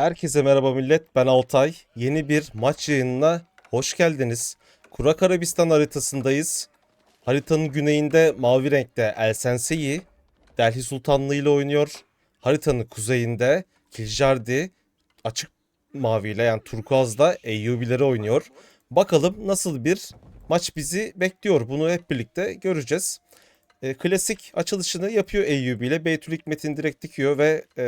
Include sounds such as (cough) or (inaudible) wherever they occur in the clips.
Herkese merhaba millet. Ben Altay. Yeni bir maç yayınına hoş geldiniz. Kurak Arabistan haritasındayız. Haritanın güneyinde mavi renkte El Sensei Delhi Sultanlığı ile oynuyor. Haritanın kuzeyinde Kiljardi açık maviyle yani turkuazla Eyyubileri oynuyor. Bakalım nasıl bir maç bizi bekliyor. Bunu hep birlikte göreceğiz. E, klasik açılışını yapıyor Eyyubi ile. Beytül Hikmet'in direkt dikiyor ve e,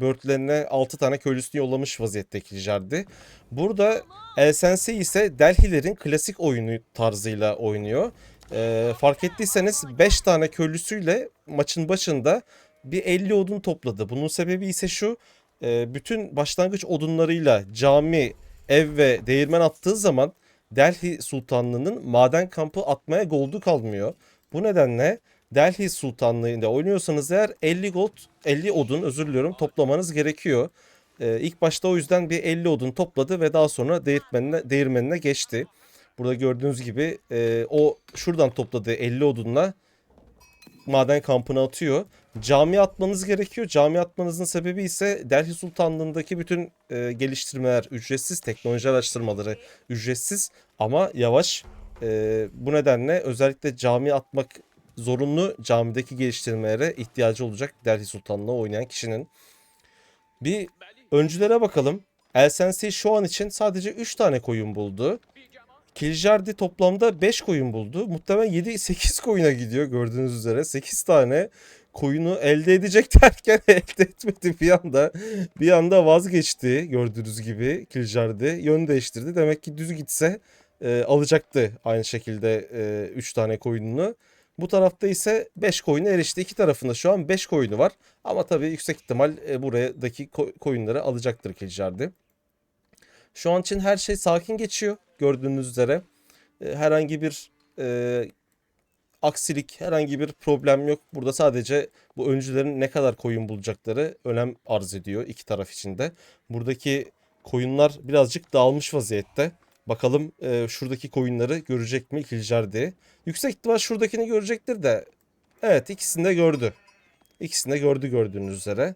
börtlerine 6 tane köylüsünü yollamış vaziyette Kiljardi. Burada El Sensei ise Delhilerin klasik oyunu tarzıyla oynuyor. E, fark ettiyseniz 5 tane köylüsüyle maçın başında bir 50 odun topladı. Bunun sebebi ise şu. e, bütün başlangıç odunlarıyla cami, ev ve değirmen attığı zaman Delhi Sultanlığı'nın maden kampı atmaya goldu kalmıyor. Bu nedenle Delhi Sultanlığı'nda oynuyorsanız eğer 50 gold, 50 odun özür diliyorum toplamanız gerekiyor. Ee, ilk başta o yüzden bir 50 odun topladı ve daha sonra değirmenine, değirmenine geçti. Burada gördüğünüz gibi e, o şuradan topladığı 50 odunla maden kampına atıyor. Cami atmanız gerekiyor. Cami atmanızın sebebi ise Delhi Sultanlığı'ndaki bütün e, geliştirmeler ücretsiz, teknoloji araştırmaları ücretsiz ama yavaş. E, bu nedenle özellikle cami atmak zorunlu camideki geliştirmelere ihtiyacı olacak Delhi Sultanlığı oynayan kişinin. Bir öncülere bakalım. El Sensei şu an için sadece 3 tane koyun buldu. Kiljardi toplamda 5 koyun buldu. Muhtemelen 7-8 koyuna gidiyor gördüğünüz üzere. 8 tane koyunu elde edecek (laughs) derken elde etmedi bir anda. Bir anda vazgeçti gördüğünüz gibi Kiljardi. Yön değiştirdi. Demek ki düz gitse e, alacaktı aynı şekilde 3 tane koyununu. Bu tarafta ise 5 koyuna erişti. İki tarafında şu an 5 koyunu var. Ama tabii yüksek ihtimal e, buradaki koyunları alacaktır Kiljardi. Şu an için her şey sakin geçiyor gördüğünüz üzere. E, herhangi bir e, aksilik, herhangi bir problem yok. Burada sadece bu öncülerin ne kadar koyun bulacakları önem arz ediyor iki taraf için de. Buradaki koyunlar birazcık dağılmış vaziyette. Bakalım e, şuradaki koyunları görecek mi Kiljardi? Yüksek ihtimal şuradakini görecektir de. Evet ikisini de gördü. İkisini de gördü gördüğünüz üzere.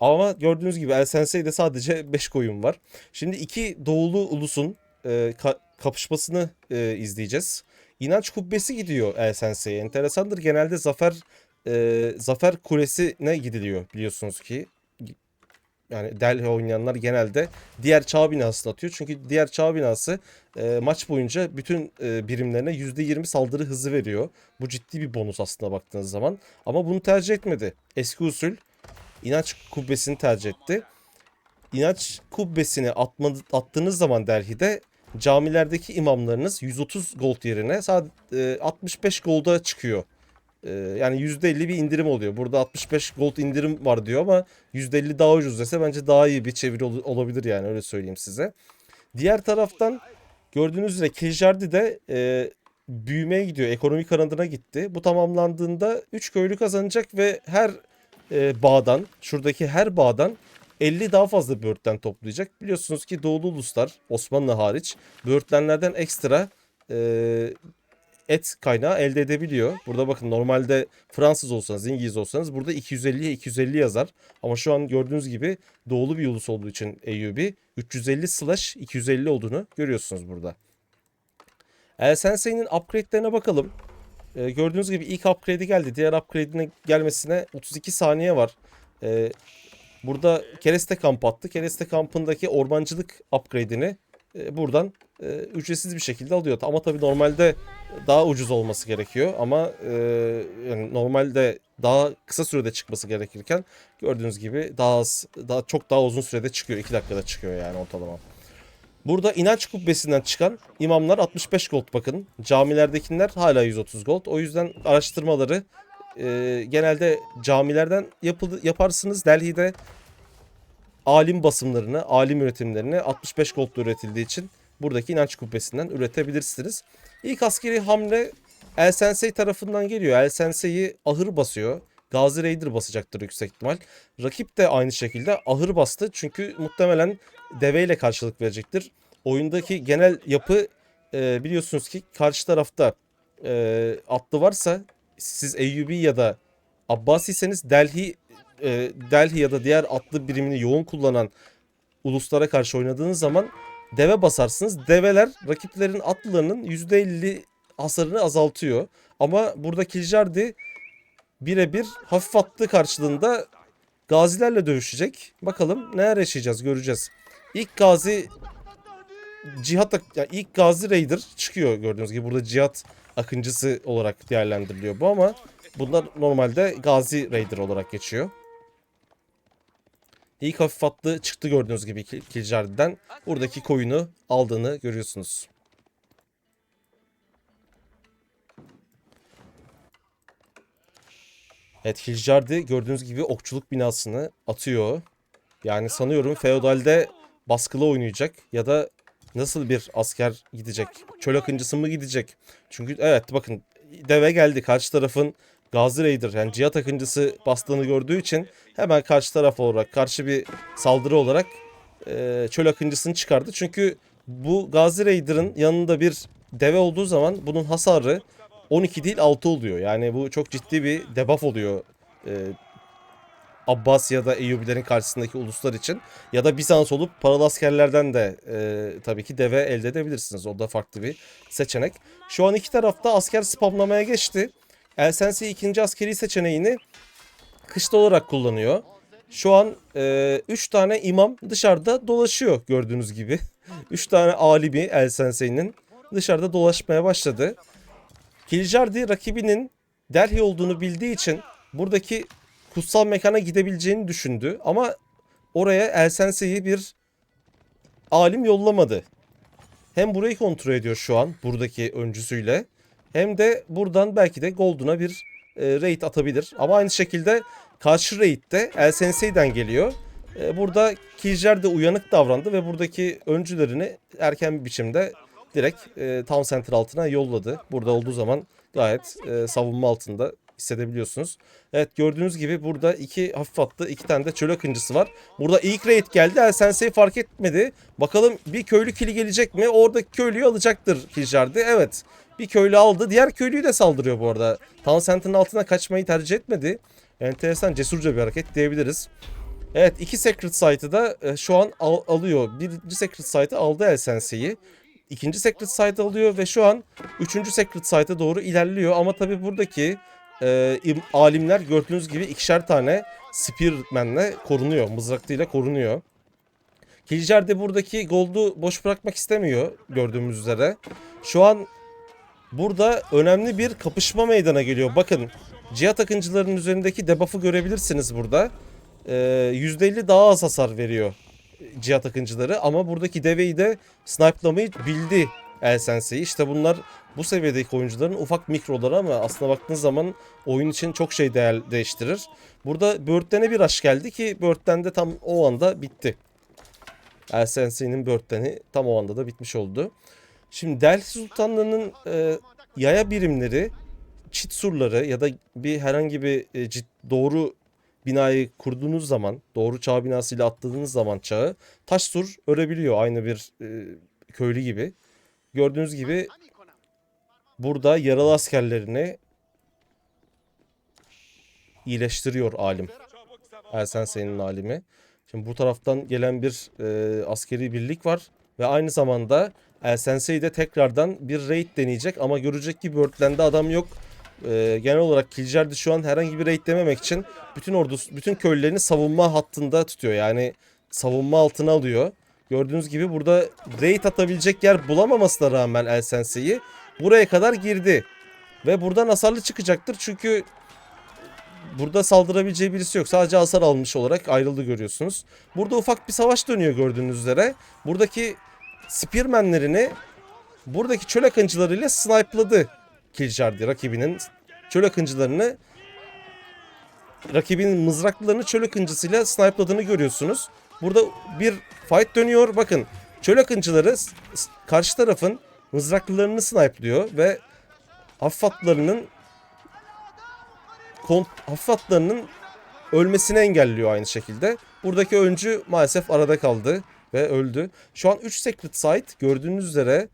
Ama gördüğünüz gibi El Sensei'de sadece 5 koyun var. Şimdi iki doğulu ulusun e, ka- kapışmasını e, izleyeceğiz. İnanç kubbesi gidiyor El Sensei'ye. Enteresandır. Genelde zafer e, zafer kulesine gidiliyor biliyorsunuz ki. Yani Delhi oynayanlar genelde diğer çağ binasını atıyor. Çünkü diğer çağ binası e, maç boyunca bütün e, birimlerine %20 saldırı hızı veriyor. Bu ciddi bir bonus aslında baktığınız zaman. Ama bunu tercih etmedi. Eski usul inanç kubbesini tercih etti. İnanç kubbesini atmadı, attığınız zaman Delhi'de camilerdeki imamlarınız 130 gold yerine sadece 65 golda çıkıyor. E, yani %50 bir indirim oluyor. Burada 65 gold indirim var diyor ama %50 daha ucuz dese bence daha iyi bir çeviri ol- olabilir yani öyle söyleyeyim size. Diğer taraftan gördüğünüz üzere Kiljardi de e, büyümeye gidiyor. Ekonomik kanadına gitti. Bu tamamlandığında 3 köylü kazanacak ve her e, bağdan, şuradaki her bağdan 50 daha fazla böğürtlen toplayacak. Biliyorsunuz ki Doğulu Uluslar, Osmanlı hariç, böğürtlenlerden ekstra e, et kaynağı elde edebiliyor. Burada bakın normalde Fransız olsanız, İngiliz olsanız burada 250'ye 250 yazar. Ama şu an gördüğünüz gibi doğulu bir ulus olduğu için Eyyubi 350 slash 250 olduğunu görüyorsunuz burada. El Sensei'nin upgrade'lerine bakalım. Ee, gördüğünüz gibi ilk upgrade'i geldi. Diğer upgrade'inin gelmesine 32 saniye var. Ee, burada Kereste Kamp attı. Kereste Kampı'ndaki ormancılık upgrade'ini buradan e, ücretsiz bir şekilde alıyor. Ama tabii normalde daha ucuz olması gerekiyor. Ama e, yani normalde daha kısa sürede çıkması gerekirken gördüğünüz gibi daha az, daha çok daha uzun sürede çıkıyor. 2 dakikada çıkıyor yani ortalama. Burada inanç kubbesinden çıkan imamlar 65 gold bakın. Camilerdekiler hala 130 gold. O yüzden araştırmaları e, genelde camilerden yapıldı, yaparsınız. Delhi'de alim basımlarını, alim üretimlerini 65 gold'da üretildiği için buradaki inanç kubbesinden üretebilirsiniz. İlk askeri hamle El Sensei tarafından geliyor. El Sensei'yi ahır basıyor. Gazi Raider basacaktır yüksek ihtimal. Rakip de aynı şekilde ahır bastı. Çünkü muhtemelen deveyle karşılık verecektir. Oyundaki genel yapı e, biliyorsunuz ki karşı tarafta e, atlı varsa siz Eyyubi ya da Abbasiyseniz Delhi e, Delhi ya da diğer atlı birimini yoğun kullanan uluslara karşı oynadığınız zaman deve basarsınız. Develer rakiplerin atlılarının %50 hasarını azaltıyor. Ama burada Kiljardi birebir hafif attı karşılığında gazilerle dövüşecek. Bakalım neler yaşayacağız göreceğiz. İlk gazi cihat yani ilk gazi raider çıkıyor gördüğünüz gibi burada cihat akıncısı olarak değerlendiriliyor bu ama bunlar normalde gazi raider olarak geçiyor. İlk hafif atlı çıktı gördüğünüz gibi Kil- Kiljardi'den. Buradaki koyunu aldığını görüyorsunuz. Evet Kiljardi gördüğünüz gibi okçuluk binasını atıyor. Yani sanıyorum feodalde baskılı oynayacak ya da nasıl bir asker gidecek? Çöl akıncısı mı gidecek? Çünkü evet bakın deve geldi karşı tarafın Gazi Raider yani cihat akıncısı bastığını gördüğü için hemen karşı taraf olarak karşı bir saldırı olarak e, çöl akıncısını çıkardı. Çünkü bu Gazi Raider'ın yanında bir deve olduğu zaman bunun hasarı 12 değil 6 oluyor. Yani bu çok ciddi bir debuff oluyor e, Abbas ya da Eyyubilerin karşısındaki uluslar için. Ya da Bizans olup paralı askerlerden de e, tabii ki deve elde edebilirsiniz. O da farklı bir seçenek. Şu an iki tarafta asker spamlamaya geçti. Elsensi ikinci askeri seçeneğini kışta olarak kullanıyor. Şu an 3 tane imam dışarıda dolaşıyor gördüğünüz gibi. (laughs) 3 tane alimi El Sensei'nin dışarıda dolaşmaya başladı. Kiljardi rakibinin Delhi olduğunu bildiği için buradaki kutsal mekana gidebileceğini düşündü ama oraya El Sensei'yi bir alim yollamadı. Hem burayı kontrol ediyor şu an buradaki öncüsüyle hem de buradan belki de Golden'a bir e, raid atabilir. Ama aynı şekilde karşı raid de El geliyor. E, burada Kiljer de uyanık davrandı ve buradaki öncülerini erken bir biçimde direkt e, Town Center altına yolladı. Burada olduğu zaman gayet e, savunma altında hissedebiliyorsunuz. Evet gördüğünüz gibi burada iki hafif attı, iki tane de çöl akıncısı var. Burada ilk raid geldi. El Sensei fark etmedi. Bakalım bir köylü kili gelecek mi? Oradaki köylüyü alacaktır Kiljardi. Evet. Bir köylü aldı. Diğer köylüyü de saldırıyor bu arada. Town Center'ın altına kaçmayı tercih etmedi. Enteresan cesurca bir hareket diyebiliriz. Evet iki Secret Site'ı da e, şu an al- alıyor. Birinci Secret Site'ı aldı El Sensei'yi. İkinci Secret Site alıyor ve şu an üçüncü Secret Site'a doğru ilerliyor. Ama tabii buradaki e, im- alimler gördüğünüz gibi ikişer tane Spearman'le korunuyor. Mızraklıyla korunuyor. Kiljar de buradaki Gold'u boş bırakmak istemiyor gördüğümüz üzere. Şu an burada önemli bir kapışma meydana geliyor. Bakın cihat akıncılarının üzerindeki debuff'ı görebilirsiniz burada. Ee, %50 daha az hasar veriyor cihat akıncıları ama buradaki deveyi de snipelamayı bildi El Sensei. İşte bunlar bu seviyedeki oyuncuların ufak mikroları ama aslına baktığınız zaman oyun için çok şey değer değiştirir. Burada Bird'den'e bir aş geldi ki Bird'den de tam o anda bitti. El Sensei'nin Bird'den'i tam o anda da bitmiş oldu. Şimdi Delhi Sultanlığı'nın e, yaya birimleri çit surları ya da bir herhangi bir e, cid- doğru binayı kurduğunuz zaman, doğru çağ binasıyla atladığınız zaman çağı taş sur örebiliyor aynı bir e, köylü gibi. Gördüğünüz gibi burada yaralı askerlerini iyileştiriyor alim. El Sensei'nin alimi. Şimdi bu taraftan gelen bir e, askeri birlik var ve aynı zamanda El Sensei de tekrardan bir raid deneyecek ama görecek ki Birdland'de adam yok. E, genel olarak Kiljardi şu an herhangi bir raid dememek için bütün ordusu, bütün köylülerini savunma hattında tutuyor. Yani savunma altına alıyor. Gördüğünüz gibi burada raid atabilecek yer bulamamasına rağmen El Sensei'yi buraya kadar girdi. Ve buradan hasarlı çıkacaktır çünkü burada saldırabileceği birisi yok. Sadece hasar almış olarak ayrıldı görüyorsunuz. Burada ufak bir savaş dönüyor gördüğünüz üzere. Buradaki Spearman'lerini buradaki çöl akıncılarıyla snipeladı Kiljardi rakibinin çöl akıncılarını rakibinin mızraklılarını çöl akıncısıyla snipeladığını görüyorsunuz. Burada bir fight dönüyor. Bakın çöl akıncıları karşı tarafın mızraklılarını snipelıyor ve hafif atlarının kont hafif atlarının ölmesini engelliyor aynı şekilde. Buradaki öncü maalesef arada kaldı ve öldü. Şu an 3 Secret Site gördüğünüz üzere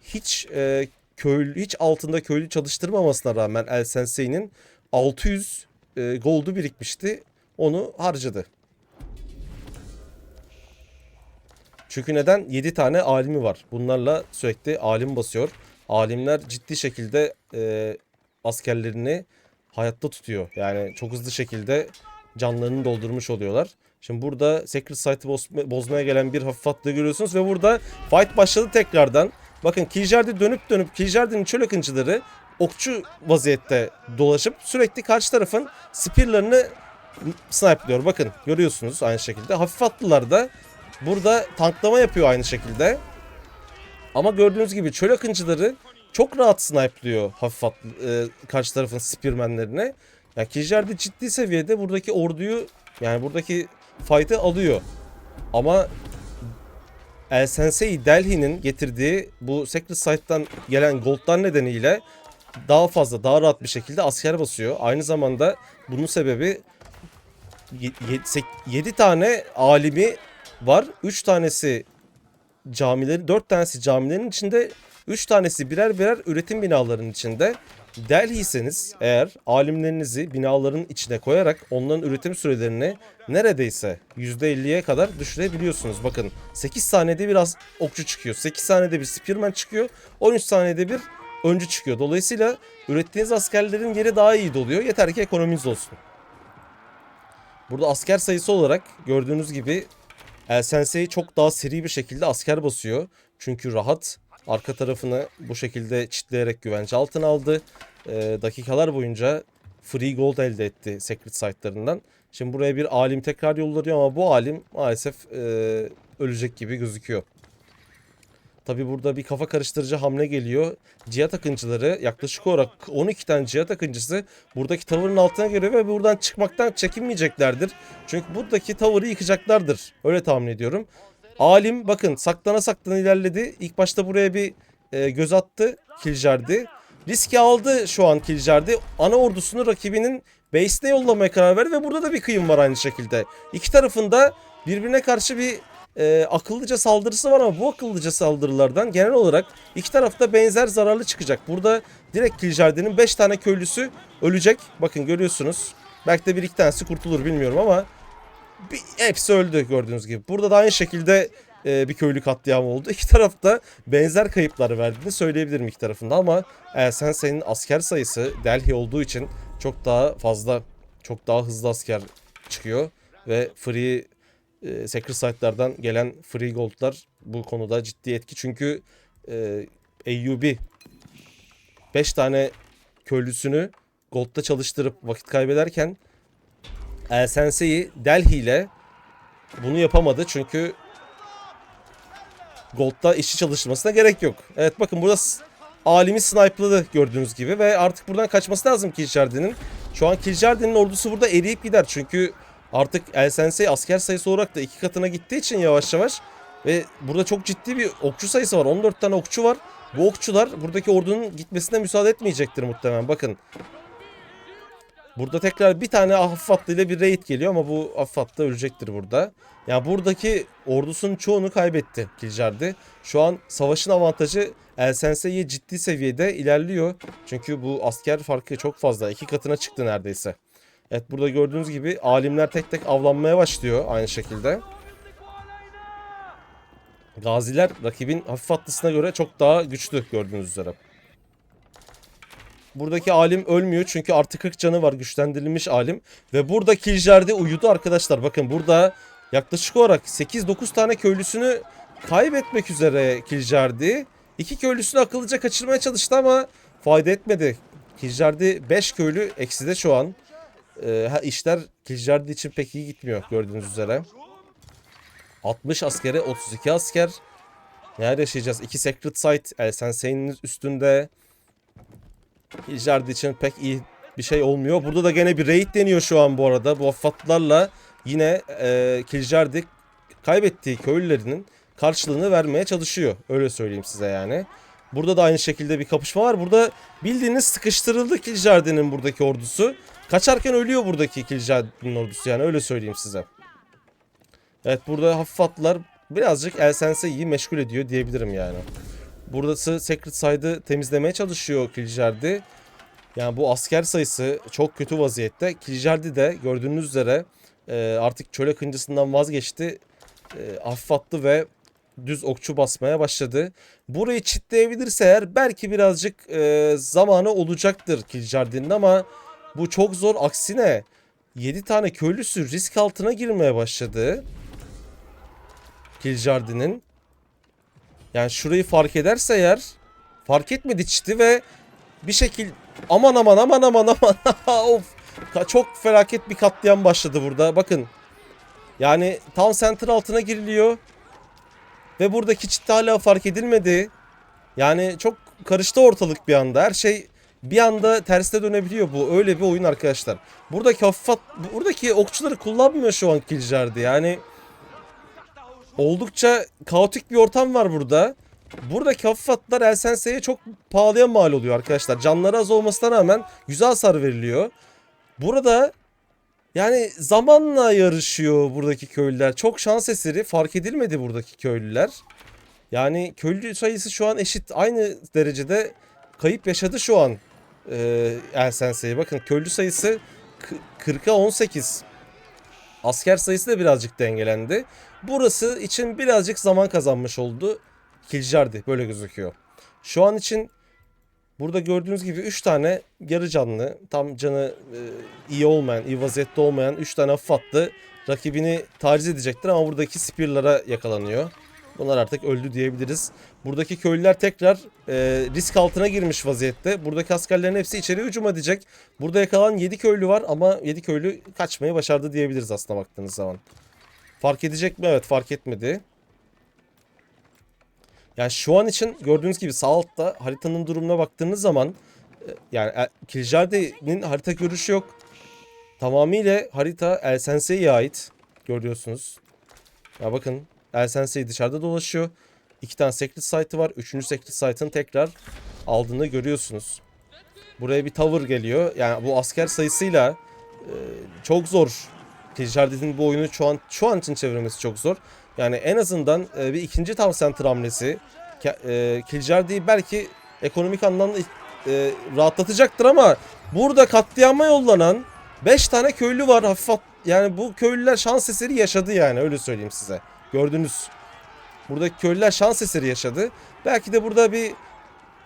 hiç e, köylü hiç altında köylü çalıştırmamasına rağmen El Sensei'nin 600 e, gold'u birikmişti. onu harcadı. Çünkü neden? 7 tane alimi var. Bunlarla sürekli alim basıyor. Alimler ciddi şekilde e, askerlerini hayatta tutuyor. Yani çok hızlı şekilde canlarını doldurmuş oluyorlar. Şimdi burada Sacred Site'ı boz- bozmaya gelen bir hafif atlığı görüyorsunuz ve burada fight başladı tekrardan. Bakın Kiljardi dönüp dönüp Kiljardi'nin çöl akıncıları okçu vaziyette dolaşıp sürekli karşı tarafın spearlarını snipe'liyor. Bakın görüyorsunuz aynı şekilde. Hafif atlılar da burada tanklama yapıyor aynı şekilde. Ama gördüğünüz gibi çöl akıncıları çok rahat snipe'lıyor hafif atlı, e, karşı tarafın spearmenlerine. Ya Kiljardi ciddi seviyede buradaki orduyu yani buradaki fight'ı alıyor. Ama El Sensei Delhi'nin getirdiği bu Sacred Site'dan gelen goldlar nedeniyle daha fazla, daha rahat bir şekilde asker basıyor. Aynı zamanda bunun sebebi 7 tane alimi var. 3 tanesi camilerin, 4 tanesi camilerin içinde, 3 tanesi birer birer üretim binalarının içinde. Delhi'yseniz eğer alimlerinizi binaların içine koyarak onların üretim sürelerini neredeyse %50'ye kadar düşürebiliyorsunuz. Bakın 8 saniyede bir az okçu çıkıyor. 8 saniyede bir spearman çıkıyor. 13 saniyede bir öncü çıkıyor. Dolayısıyla ürettiğiniz askerlerin yeri daha iyi doluyor. Yeter ki ekonominiz olsun. Burada asker sayısı olarak gördüğünüz gibi El Sensei çok daha seri bir şekilde asker basıyor. Çünkü rahat arka tarafını bu şekilde çitleyerek güvence altına aldı. Ee, dakikalar boyunca free gold elde etti secret site'larından. Şimdi buraya bir alim tekrar yollanıyor ama bu alim maalesef e, ölecek gibi gözüküyor. Tabi burada bir kafa karıştırıcı hamle geliyor. Cihat akıncıları yaklaşık olarak 12 tane cihat akıncısı buradaki tavırın altına geliyor ve buradan çıkmaktan çekinmeyeceklerdir. Çünkü buradaki tavırı yıkacaklardır. Öyle tahmin ediyorum. Alim bakın saklana saklana ilerledi. İlk başta buraya bir e, göz attı Kiljardi. Riski aldı şu an Kiljardi. Ana ordusunu rakibinin base'ine yollamaya karar verdi ve burada da bir kıyım var aynı şekilde. İki tarafında birbirine karşı bir e, akıllıca saldırısı var ama bu akıllıca saldırılardan genel olarak iki tarafta benzer zararlı çıkacak. Burada direkt Kiljardi'nin 5 tane köylüsü ölecek. Bakın görüyorsunuz. Belki de bir iki tanesi kurtulur bilmiyorum ama bir, hepsi öldü gördüğünüz gibi. Burada da aynı şekilde e, bir köylü katliamı oldu. (laughs) İki tarafta benzer kayıplar verdiğini söyleyebilirim iki tarafında ama e, sen senin asker sayısı Delhi olduğu için çok daha fazla, çok daha hızlı asker çıkıyor ve free e, Sacred Site'lardan gelen free gold'lar bu konuda ciddi etki. Çünkü e, AUB 5 tane köylüsünü gold'da çalıştırıp vakit kaybederken El Sensei Delhi ile bunu yapamadı çünkü Gold'da işçi çalıştırmasına gerek yok. Evet bakın burada alimi snipe'ladı gördüğünüz gibi ve artık buradan kaçması lazım Kiljardi'nin. Şu an Kiljardi'nin ordusu burada eriyip gider çünkü artık El Sensei asker sayısı olarak da iki katına gittiği için yavaş yavaş ve burada çok ciddi bir okçu sayısı var. 14 tane okçu var. Bu okçular buradaki ordunun gitmesine müsaade etmeyecektir muhtemelen. Bakın Burada tekrar bir tane hafif hattıyla bir raid geliyor ama bu hafif hattı ölecektir burada. Yani buradaki ordusunun çoğunu kaybetti Kiljardi. Şu an savaşın avantajı El Sensei'ye ciddi seviyede ilerliyor. Çünkü bu asker farkı çok fazla. iki katına çıktı neredeyse. Evet burada gördüğünüz gibi alimler tek tek avlanmaya başlıyor aynı şekilde. Gaziler rakibin hafif hattısına göre çok daha güçlü gördüğünüz üzere. Buradaki alim ölmüyor çünkü artı 40 canı var güçlendirilmiş alim. Ve burada Kiljardi uyudu arkadaşlar. Bakın burada yaklaşık olarak 8-9 tane köylüsünü kaybetmek üzere Kiljardi. İki köylüsünü akıllıca kaçırmaya çalıştı ama fayda etmedi. Kiljardi 5 köylü ekside şu an. Ee, işler Kiljardi için pek iyi gitmiyor gördüğünüz üzere. 60 askere 32 asker. Neler yaşayacağız? 2 Sacred Site El Sensei'nin üstünde. Hiljardi için pek iyi bir şey olmuyor. Burada da gene bir raid deniyor şu an bu arada. Bu affatlarla yine e, Kiljardi kaybettiği köylülerinin karşılığını vermeye çalışıyor. Öyle söyleyeyim size yani. Burada da aynı şekilde bir kapışma var. Burada bildiğiniz sıkıştırıldı Kiljardi'nin buradaki ordusu. Kaçarken ölüyor buradaki Kiljardi'nin ordusu yani öyle söyleyeyim size. Evet burada hafif atlar birazcık El Sensei'yi meşgul ediyor diyebilirim yani. Burası Secret Side'ı temizlemeye çalışıyor Kiljardi. Yani bu asker sayısı çok kötü vaziyette. Kiljardi de gördüğünüz üzere e, artık çöl akıncısından vazgeçti. E, hafif attı ve düz okçu basmaya başladı. Burayı çitleyebilirse eğer belki birazcık e, zamanı olacaktır Kiljardin'in ama bu çok zor. Aksine 7 tane köylüsü risk altına girmeye başladı. Kiljardin'in. Yani şurayı fark ederse eğer fark etmedi çiti ve bir şekil aman aman aman aman aman (laughs) of çok felaket bir katliam başladı burada bakın. Yani town center altına giriliyor ve buradaki çit hala fark edilmedi. Yani çok karıştı ortalık bir anda. Her şey bir anda tersine dönebiliyor bu. Öyle bir oyun arkadaşlar. Buradaki hafif buradaki okçuları kullanmıyor şu an Killjar'dı. Yani oldukça kaotik bir ortam var burada. Buradaki hafif atlar Elsense'ye çok pahalıya mal oluyor arkadaşlar. Canları az olmasına rağmen güzel hasar veriliyor. Burada yani zamanla yarışıyor buradaki köylüler. Çok şans eseri fark edilmedi buradaki köylüler. Yani köylü sayısı şu an eşit. Aynı derecede kayıp yaşadı şu an e, Elsense'ye. Bakın köylü sayısı k- 40'a 18. Asker sayısı da birazcık dengelendi. Burası için birazcık zaman kazanmış oldu. Kiljardi böyle gözüküyor. Şu an için burada gördüğünüz gibi 3 tane yarı canlı tam canı e, iyi olmayan, iyi vaziyette olmayan 3 tane attı. Rakibini taciz edecektir ama buradaki spearlara yakalanıyor. Bunlar artık öldü diyebiliriz. Buradaki köylüler tekrar e, risk altına girmiş vaziyette. Buradaki askerlerin hepsi içeri hücum edecek. Burada yakalan 7 köylü var ama 7 köylü kaçmayı başardı diyebiliriz aslında baktığınız zaman. Fark edecek mi? Evet fark etmedi. Yani şu an için gördüğünüz gibi sağ altta haritanın durumuna baktığınız zaman e, yani El- Kiljardi'nin harita görüşü yok. Tamamıyla harita El Sensei'ye ait. Görüyorsunuz. Ya bakın El Sensei dışarıda dolaşıyor. İki tane secret site'ı var. Üçüncü secret site'ın tekrar aldığını görüyorsunuz. Buraya bir tower geliyor. Yani bu asker sayısıyla e, çok zor. Kiljardi'nin bu oyunu şu an şu an için çevirmesi çok zor. Yani en azından e, bir ikinci town center hamlesi e, belki ekonomik anlamda e, rahatlatacaktır ama burada katliama yollanan 5 tane köylü var hafif at- yani bu köylüler şans eseri yaşadı yani öyle söyleyeyim size. Gördünüz. Buradaki köylüler şans eseri yaşadı. Belki de burada bir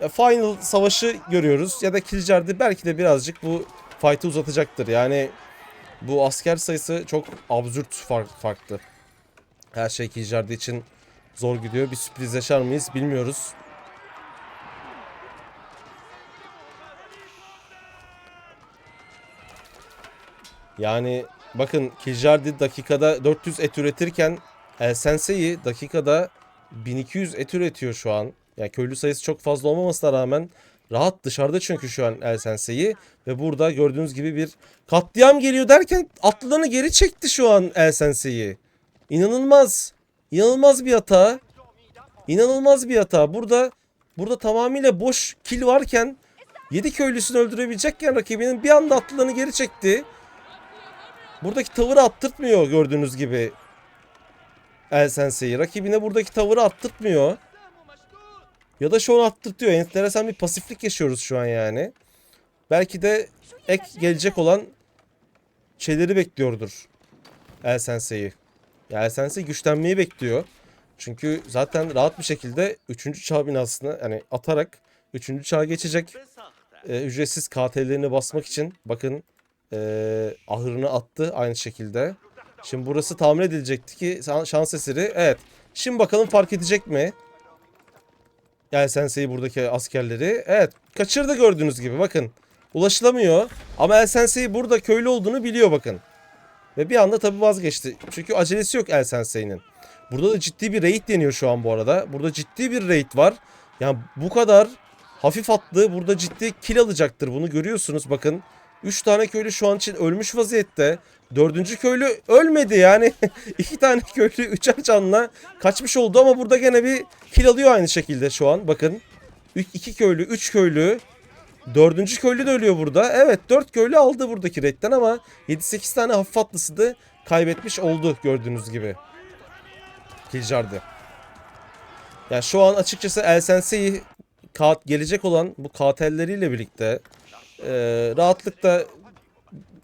e, final savaşı görüyoruz ya da Kiljardi belki de birazcık bu fight'ı uzatacaktır. Yani bu asker sayısı çok absürt fark, farklı. Her şey Kiljardi için zor gidiyor. Bir sürpriz yaşar mıyız bilmiyoruz. Yani bakın Kiljardi dakikada 400 et üretirken El Sensei dakikada 1200 et üretiyor şu an. Yani köylü sayısı çok fazla olmamasına rağmen rahat dışarıda çünkü şu an El Sensei ve burada gördüğünüz gibi bir katliam geliyor derken atlılarını geri çekti şu an El Sensei. İnanılmaz. İnanılmaz bir hata. İnanılmaz bir hata. Burada burada tamamıyla boş kill varken 7 köylüsünü öldürebilecekken rakibinin bir anda atlılarını geri çekti. Buradaki tavırı attırtmıyor gördüğünüz gibi. El Sensei. Rakibine buradaki tavırı attırtmıyor. Ya da şu an attırtıyor. Enteresan bir pasiflik yaşıyoruz şu an yani. Belki de ek gelecek olan şeyleri bekliyordur. El Sensei. Ya El Sensei güçlenmeyi bekliyor. Çünkü zaten rahat bir şekilde 3. çağ binasını yani atarak 3. çağa geçecek. Ee, ücretsiz KT'lerini basmak için bakın ee, ahırını attı aynı şekilde. Şimdi burası tamir edilecekti ki şan- şans eseri. Evet. Şimdi bakalım fark edecek mi? Yani Sensei buradaki askerleri. Evet. Kaçırdı gördüğünüz gibi bakın. Ulaşılamıyor. Ama El Sensei burada köylü olduğunu biliyor bakın. Ve bir anda tabii vazgeçti. Çünkü acelesi yok El Sensei'nin. Burada da ciddi bir raid deniyor şu an bu arada. Burada ciddi bir raid var. Yani bu kadar hafif atlı burada ciddi kill alacaktır. Bunu görüyorsunuz bakın. 3 tane köylü şu an için ölmüş vaziyette. Dördüncü köylü ölmedi yani. (laughs) iki tane köylü üçer canla kaçmış oldu ama burada gene bir kill alıyor aynı şekilde şu an. Bakın. 2 köylü, 3 köylü. Dördüncü köylü de ölüyor burada. Evet 4 köylü aldı buradaki redden ama 7-8 tane hafif atlısı da kaybetmiş oldu gördüğünüz gibi. Kiljardi. Yani şu an açıkçası El Sensei kat- gelecek olan bu katelleriyle birlikte e, rahatlıkla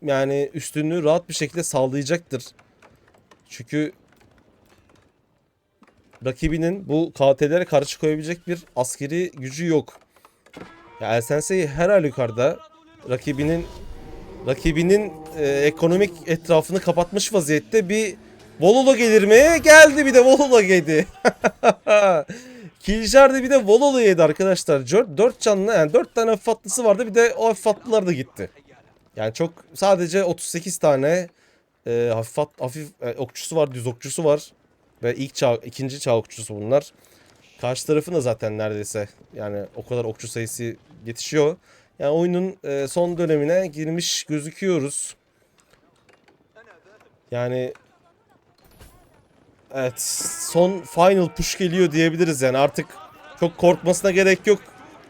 yani üstünlüğü rahat bir şekilde sağlayacaktır. Çünkü rakibinin bu KT'lere karşı koyabilecek bir askeri gücü yok. Ya El her halükarda rakibinin rakibinin e, ekonomik etrafını kapatmış vaziyette bir Vololo gelir mi? Geldi bir de Vololo yedi. (laughs) Killjar da bir de Vololo yedi arkadaşlar. 4 canlı yani 4 tane hafif atlısı vardı bir de o hafif atlılar da gitti. Yani çok sadece 38 tane e, hafif, hafif e, okçusu var, düz okçusu var. Ve ilk çağ, ikinci çağ okçusu bunlar. Karşı tarafın da zaten neredeyse yani o kadar okçu sayısı yetişiyor. Yani oyunun e, son dönemine girmiş gözüküyoruz. Yani evet son final push geliyor diyebiliriz yani artık çok korkmasına gerek yok.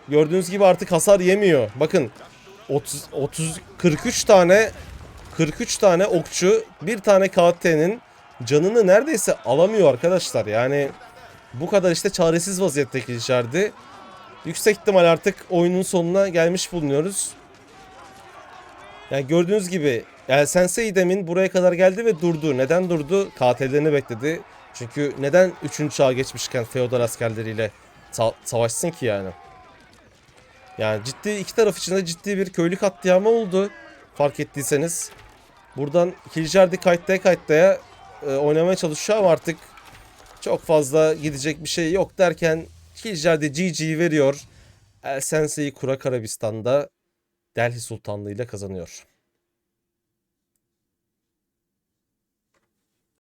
Gördüğünüz gibi artık hasar yemiyor. Bakın 30 30 43 tane 43 tane okçu bir tane KT'nin canını neredeyse alamıyor arkadaşlar. Yani bu kadar işte çaresiz vaziyetteki içeride. Yüksek ihtimal artık oyunun sonuna gelmiş bulunuyoruz. Yani gördüğünüz gibi El Sensei demin buraya kadar geldi ve durdu. Neden durdu? KT'lerini bekledi. Çünkü neden 3. çağa geçmişken feodal askerleriyle sa- savaşsın ki yani? Yani ciddi iki taraf içinde ciddi bir köylü katliamı oldu. Fark ettiyseniz. Buradan Kiljardi kayıttaya kayıttaya e, oynamaya çalışıyor ama artık çok fazla gidecek bir şey yok derken Kiljardi GG'yi veriyor. El Sensei Kurak Arabistan'da Delhi Sultanlığı ile kazanıyor.